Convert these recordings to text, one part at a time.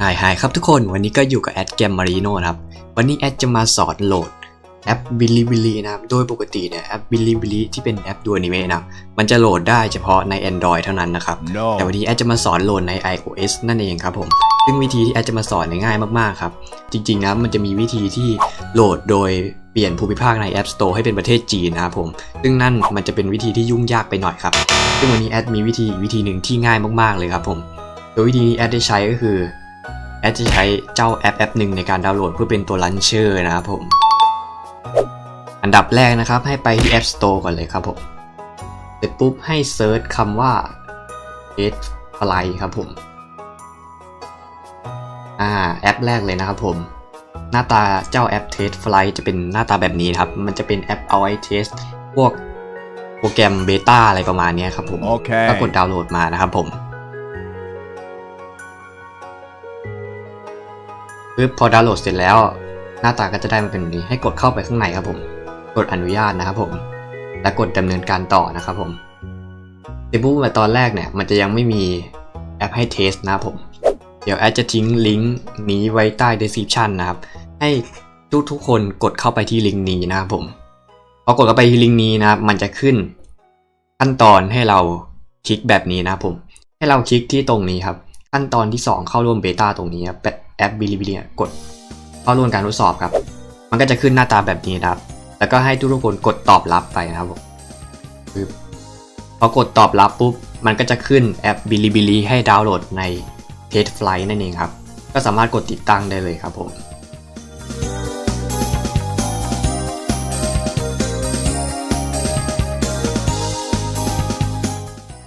ไฮไฮครับทุกคนวันนี้ก็อยู่กับแอดเกมมารีโนนะครับ วันนี้แอดจะมาสอนโหลดแอปบิลิบิลีนะครับ โดยปกติเนี่ยแอปบิลิบิลีที่เป็นแอปดูอนิเมะนะครับมันจะโหลดได้เฉพาะใน Android เท่านั้นนะครับ No. แต่วันนี้แอดจะมาสอนโหลดใน iOS นั่นเองครับผม ซึ่งวิธีที่แอดจะมาสอนเนี่ยง่ายมากๆครับ จริงๆนะมันจะมีวิธีที่โหลดโดยเปลี่ยนภูมิภาคใน App Store ให้เป็นประเทศจีนนะครับผม ซึ่งนั่นมันจะเป็นวิธีที่ยุ่งยากไปหน่อยครับ ซึ่งวันนี้แอดมีวิธีวิธีหนึ่งที่ง่ายมากๆเลยครับผม โดยวิธีนี้แอดได้ใช้ก็คือแอ ดจะใช้เจ้าแอปแอปหนึ่งในการดาวน์โหลดเพื่อเป็นตัวลันเชอร์นะครับผม อันดับแรกนะครับให้ไปที่ App Store ก่อนเลยครับผม เสร็จปุ๊บให้เซิร์ชคำว่า h Fly ครับผม อ่าแอปแรกเลยนะครับผม หน้าตาเจ้าแอป Test Flight จะเป็นหน้าตาแบบนี้นะครับ มันจะเป็นแอปเอาไว้เทสพวกโปรแกรมเบต้าอะไรประมาณเนี้ยครับผม Okay. ก็กดดาวน์โหลดมานะครับผม ปึ๊บพอดาวน์โหลดเสร็จแล้ว หน้าตาก็จะได้มาเป็นแบบนี้ให้กดเข้าไปข้างในครับผม กดอนุญาตนะครับผม และกดดำเนินการต่อนะครับผมเสร็จปุ๊บมาตอนแรกเนี่ย มันจะยังไม่มีแอปให้เทสนะครับผม เดี๋ยวแอดจะทิ้งลิงก์นี้ไว้ใต้ description นะครับ ให้ทุกทุกคนกดเข้าไปที่ลิงก์นี้นะครับผม พอกดเข้าไปที่ลิงก์นี้นะครับ มันจะขึ้นขั้นตอนให้เราคลิกแบบนี้นะครับผม ให้เราคลิกที่ตรงนี้ครับ ขั้นตอนที่ 2 เข้าร่วมเบต้าตรงนี้ครับ แอปบิลิบิลีกดเข้าร่วมการทดสอบครับ มันก็จะขึ้นหน้าตาแบบนี้นะครับ แล้วก็ให้ทุกคนกดตอบรับไปนะครับปึ๊บพอกดตอบรับปุ๊บ มันก็จะขึ้นแอปบิลิบิลีให้ดาวน์โหลดใน t e s t Flight นั่นเองครับ ก็สามารถกดติดตั้งได้เลยครับผม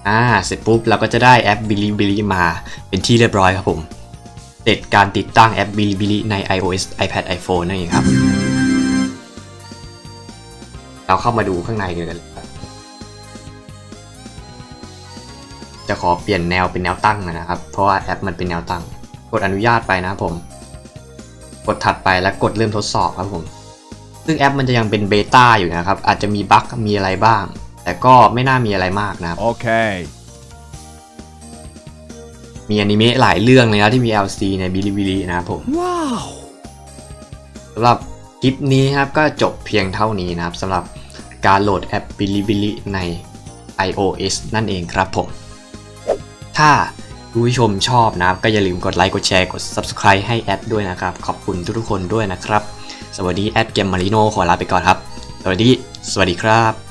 อ่าเสร็จปุ๊บเราก็จะได้แอป Bilibili มาเป็นที่เรียบร้อยครับผม เสร็จการติดตั้งแอป Bilibili ใน iOS iPad iPhone นั่นเองครับ เราเข้ามาดูข้างในกันเลยครับจะขอเปลี่ยนแนวเป็นแนวตั้งนะครับ เพราะว่าแอปมันเป็นแนวตั้ง กดอนุญาตไปนะผม กดถัดไปแล้วกดเริ่มทดสอบครับผม ซึ่งแอปมันจะยังเป็นเบต้าอยู่นะครับ อาจจะมีบั๊กมีอะไรบ้าง แต่ก็ไม่น่ามีอะไรมากนะครับ Okay. มีอนิเมะหลายเรื่องเลยนะที่มี LC ในบิลิบิลินะครับผม Wow. สำหรับคลิปนี้ครับก็จบเพียงเท่านี้นะครับสำหรับการโหลดแอปบิลิบิลิใน iOS นั่นเองครับผม ถ้าคุณผู้ชมชอบนะครับก็อย่าลืมกดไลค์กดแชร์กด Subscribe ให้แอดด้วยนะครับ ขอบคุณทุกๆคนด้วยนะครับ สวัสดีแอดเกมมาริโนขอลาไปก่อนครับ สวัสดี สวัสดีครับ